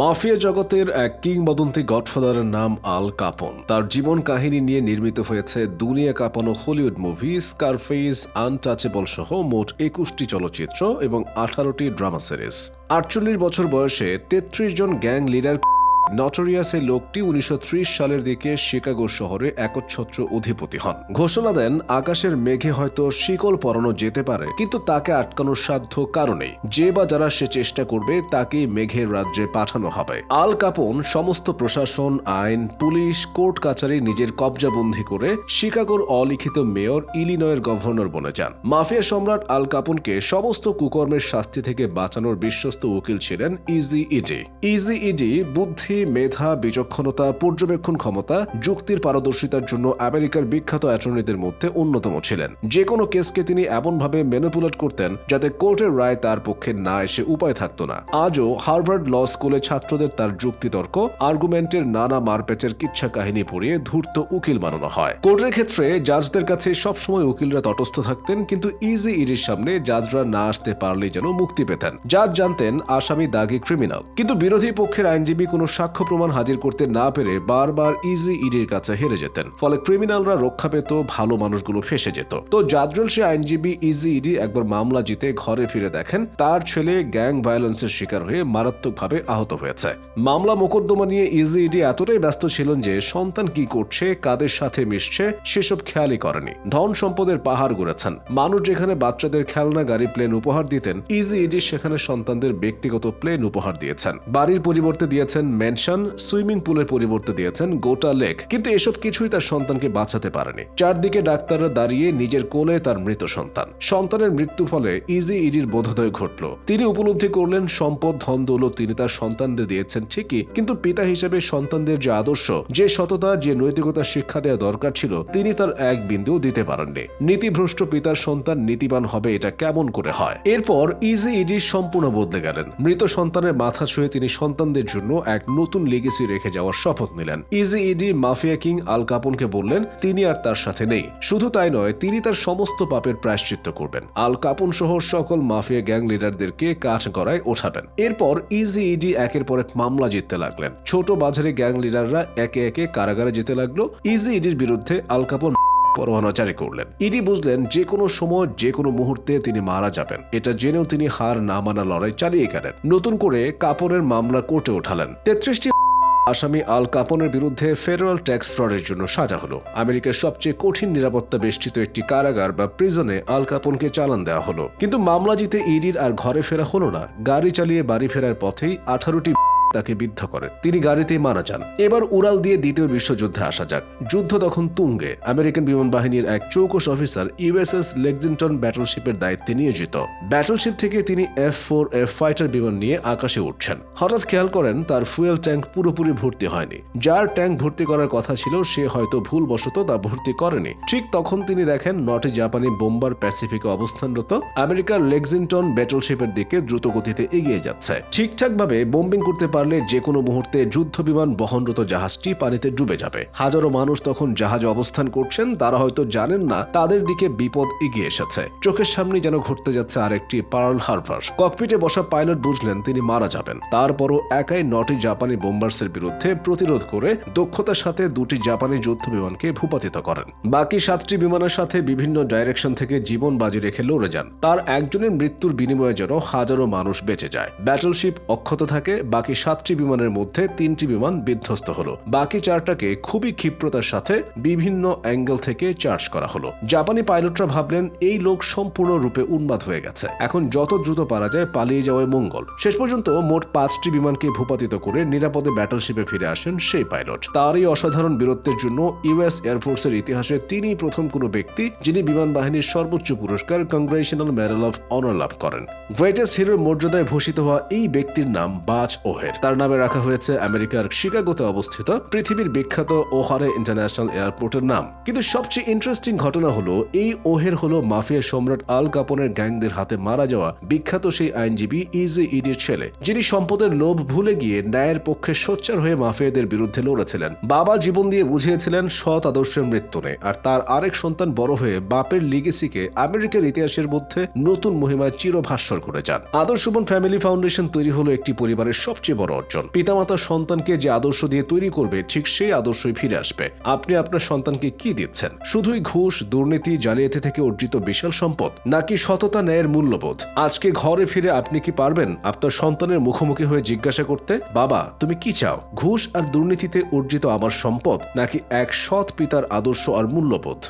Mafia জগতের এক কিংবদন্তি গডফাদারের নাম আল কাপন। তার জীবন কাহিনী নিয়ে নির্মিত হয়েছে দুনিয়া কাঁপানো হলিউড মুভি স্কারফেস আনটাচেবল সহ মোট একুশটি চলচ্চিত্র এবং আঠারোটি ড্রামা সিরিজ। আটচল্লিশ বছর বয়সে তেত্রিশ জন গ্যাং লিডার নটোরিয়াস লোকটি উনিশশো ত্রিশ সালের দিকে শিকাগো শহরে একচ্ছত্র অধিপতি হন। ঘোষণা দেন, আকাশের মেঘে হয়তো শিকল পরানো যেতে পারে, কিন্তু তাকে আটকানোর সাধ্য কারণেই যে বা যারা সে চেষ্টা করবে, তাকেই মেঘের রাজ্যে পাঠানো হবে। আল কাপন, সমস্ত প্রশাসন, আইন, পুলিশ, কোর্ট কাচারি নিজের কবজাবন্দি করে শিকাগোর অলিখিত মেয়র, ইলিনয়ের গভর্নর বনে যান। মাফিয়া সম্রাট আল কাপনকে সমস্ত কুকর্মের শাস্তি থেকে বাঁচানোর বিশ্বস্ত উকিল ছিলেন ইজি ইডি। ইজি ইডি বুদ্ধি মেধা, বিচক্ষণতা, পর্যবেক্ষণ ক্ষমতা, যুক্তির পারদর্শিতার জন্য আমেরিকার বিখ্যাত অ্যাটর্নিদের মধ্যে অন্যতম ছিলেন। যে কোনো কেসকে তিনি এমনভাবে ম্যানিপুলেট করতেন যাতে কোর্টের রায় তার পক্ষে না এসে উপায় থাকতো না। আজও হার্ভার্ড ল স্কুলে ছাত্রদের তার যুক্তিতর্ক, আর্গুমেন্টের নানা মারপ্যাচের কিচ্ছা কাহিনী পড়িয়ে ধূর্ত উকিল বানানো হয়। কোর্টের ক্ষেত্রে জাজদের কাছে সবসময় উকিলরা তটস্থ থাকতেন, কিন্তু ইজি ইডির সামনে জাজরা না আসতে পারলেই যেন মুক্তি পেতেন। জাজ জানতেন, আসামি দাগি ক্রিমিনাল। কিন্তু বিরোধী পক্ষের আইনজীবী কোনো সাক্ষ্য প্রমাণ হাজির করতে না পেরে বারবার ইজি ইডির কাছে হেরে যেতেন। ফলে ক্রিমিনালরা রক্ষা পেত, ভালো মানুষগুলো ফেসে যেত। তো জাদ্রল সে আইনজীবী ইজি ইডি একবার মামলা জিতে ঘরে ফিরে দেখেন, তার ছেলে গ্যাং ভায়োলেন্সের শিকার হয়ে মারাত্মকভাবে আহত হয়েছে। মামলা মোকদ্দমা নিয়ে ইজি ইডি এতটাই ব্যস্ত ছিলেন যে সন্তান কি করছে, কাদের সাথে মিশছে, সেসব খেয়ালই করেনি। ধন সম্পদের পাহাড় গড়েছেন। মানুষ যেখানে বাচ্চাদের খেলনা গাড়ি প্লেন উপহার দিতেন ইজি ইডি সেখানে সন্তানদের ব্যক্তিগত প্লেন উপহার দিয়েছেন। বাড়ির পরিবর্তে দিয়েছেন মেনশন সুইমিং পুলের পরিবর্তে দিয়েছেন গোটা লেক, কিন্তু এসব কিছুই তার সন্তানকে বাঁচাতে পারেনি। চারদিকে ডাক্তাররা দাঁড়িয়ে নিজের কোলে তার মৃত সন্তান। সন্তানের মৃত্যু ফলে ইজি ইডির বোধোদয় ঘটল। তিনি উপলব্ধি করলেন, সম্পদ, ধন, দৌলত তিনি তার সন্তানদের দিয়েছেন ঠিকই, কিন্তু পিতা হিসেবে সন্তানদের যে আদর্শ, যে সততা, যে নৈতিকতা শিক্ষা দেওয়া দরকার ছিল, তিনি তার এক বিন্দুও দিতে পারেননি। নীতিভ্রষ্ট পিতার সন্তান নীতিবান হবে এটা কেমন করে হয়? এরপর ইজি ইডি সম্পূর্ণ বদলে গেলেন। মৃত সন্তানের মাথা ছুঁয়ে তিনি সন্তানদের জন্য এক নতুন লিগেসি রেখে যাওয়ার শপথ নিলেন। Easy Eddie mafia king Al কাপনকে বললেন, তিনি আর তার সাথে নেই। শুধু তাই নয়, তিনি তার সমস্ত পাপের প্রায়শ্চিত্ত করবেন। আল কাপন সহ সকল মাফিয়া গ্যাং লিডারদেরকে কাঠ গড়ায় ওঠাবেন। এরপর ইজি ইডি একের পর এক মামলা জিততে লাগলেন। ছোট বাজারে গ্যাং লিডাররা একে একে কারাগারে যেতে লাগল। ইজি ইডির বিরুদ্ধে আল কাপন পরোয়ানা জারি করলেন। ইডি বুঝলেন যে কোনো সময়, যে কোনো মুহূর্তে তিনি মারা যাবেন। এটা জেনেও তিনি হার না মানা লড়াই চালিয়ে গেলেন। নতুন করে কাপড়ের মামলা কোর্টে ওঠালেন। তেত্রিশটি আসামি আল কাপনের বিরুদ্ধে ফেডারেল ট্যাক্স ফ্রডের জন্য সাজা হলো। আমেরিকার সবচেয়ে কঠিন নিরাপত্তা বেষ্টিত একটি কারাগার বা প্রিজনে আল কাপনকে চালান দেওয়া হলো। কিন্তু মামলা জিতে ইডির আর ঘরে ফেরা হলো না। গাড়ি চালিয়ে বাড়ি ফেরার পথেই আঠারোটি তাকে বিদ্ধ করেন তিনি গাড়িতেই মারা যান। এবার উড়াল দিয়ে দ্বিতীয় বিশ্বযুদ্ধে আসা যাক। যুদ্ধ তখন তুঙ্গে। আমেরিকান বিমান বাহিনীর এক চৌকস অফিসার ইউএসএস লেক্সিংটন ব্যাটলশিপের দায়িত্বে নিয়োজিত। ব্যাটলশিপ থেকে তিনি এফ ফোর, এফ ফাইটার বিমান নিয়ে আকাশে উঠছেন। হঠাৎ খেয়াল করেন তার ফুয়েল ট্যাঙ্ক পুরোপুরি ভর্তি হয়নি। যার ট্যাঙ্ক ভর্তি করার কথা ছিল, সে হয়তো ভুলবশত তা ভর্তি করেনি। ঠিক তখন তিনি দেখেন নটি জাপানি বোম্বার প্যাসিফিকে অবস্থানরত আমেরিকার লেক্সিংটন ব্যাটলশিপের দিকে দ্রুত গতিতে এগিয়ে যাচ্ছে। ঠিকঠাকভাবে বোম্বিং করতে পারলে যে কোনো মুহূর্তে যুদ্ধ বিমান বহনরত জাহাজটি পানিতে ডুবে যাবে। হাজারো মানুষ তখন জাহাজে অবস্থান করছেন, তারা হয়তো জানেন না, তাদের দিকে বিপদ এগিয়ে এসেছে। চোখের সামনে যেন ঘটতে যাচ্ছে আরেকটি পার্ল হারভার। ককপিটে বসা পাইলট বুঝলেন তিনি মারা যাবেন। তারপরও একাই নটি জাপানি বোম্বার্সের বিরুদ্ধে প্রতিরোধ করে দক্ষতার সাথে দুটি জাপানি যুদ্ধ বিমানকে ভূপাতিত করেন। বাকি সাতটি বিমানের সাথে বিভিন্ন ডাইরেকশন থেকে জীবন বাজি রেখে লড়ে যান। তার একজনের মৃত্যুর বিনিময়ে যেন হাজারো মানুষ বেঁচে যায়। ব্যাটলশিপ অক্ষত থাকে, বাকি সাতটি বিমানের মধ্যে তিনটি বিমান বিধ্বস্ত হলো। বাকি চারটাকে খুবই ক্ষিপ্রতার সাথে বিভিন্ন অ্যাঙ্গেল থেকে চার্জ করা হলো। জাপানি পাইলটরা ভাবলেন, এই লোক সম্পূর্ণরূপে উন্মাদ হয়ে গেছে। এখন যত দ্রুত পারা যায়, পালিয়ে যাওয়ায় মঙ্গল। শেষ পর্যন্ত মোট পাঁচটি বিমানকে ভূপাতিত করে নিরাপদে ব্যাটলশিপে ফিরে আসেন সেই পাইলট। তার এই অসাধারণ বীরত্বের জন্য ইউএস এয়ারফোর্সের ইতিহাসে তিনি প্রথম কোনো ব্যক্তি যিনি বিমান বাহিনীর সর্বোচ্চ পুরস্কার কংগ্রেশনাল মেডেল অফ অনার লাভ করেন। গ্রেটেস্ট হিরোর মর্যাদায় ভূষিত হওয়া এই ব্যক্তির নাম বাজ ওহের তার নামে রাখা হয়েছে আমেরিকার শিকাগোতে অবস্থিত পৃথিবীর বিখ্যাত ওহারে ইন্টারন্যাশনাল এয়ারপোর্টের নাম। কিন্তু সবচেয়ে ইন্টারেস্টিং ঘটনা হলো, এই ওহের হলো মাফিয়া সম্রাট আল কাপনের গ্যাংদের হাতে মারা যাওয়া বিখ্যাত সেই আইনজীবী ইজি ইডির ছেলে, যিনি সম্পদের লোভ ভুলে গিয়ে ন্যায়ের পক্ষে সোচ্চার হয়ে মাফিয়াদের বিরুদ্ধে লড়েছিলেন। বাবা জীবন দিয়ে বুঝিয়েছিলেন সৎ আদর্শের মৃত্যু নেই আর তার আরেক সন্তান বড় হয়ে বাপের লিগেসিকে আমেরিকার ইতিহাসের মধ্যে নতুন মহিমায় চিরভাস্বর করে যান। আদর্শবন ফ্যামিলি ফাউন্ডেশন তৈরি হলো একটি পরিবারের সবচেয়ে বড় বড় অর্জন। পিতামাতা সন্তানকে যে আদর্শ দিয়ে তৈরি করবে, ঠিক সেই আদর্শই ফিরে আসবে। আপনি আপনার সন্তানকে কি দিচ্ছেন? শুধুই ঘুষ, দুর্নীতি, জালিয়াতি থেকে অর্জিত বিশাল সম্পদ, নাকি সততা, ন্যায়ের মূল্যবোধ? আজকে ঘরে ফিরে আপনি কি পারবেন আপনার সন্তানের মুখোমুখি হয়ে জিজ্ঞাসা করতে? বাবা, তুমি কি চাও? ঘুষ আর দুর্নীতিতে অর্জিত আমার সম্পদ, নাকি এক সৎ পিতার আদর্শ আর মূল্যবোধ?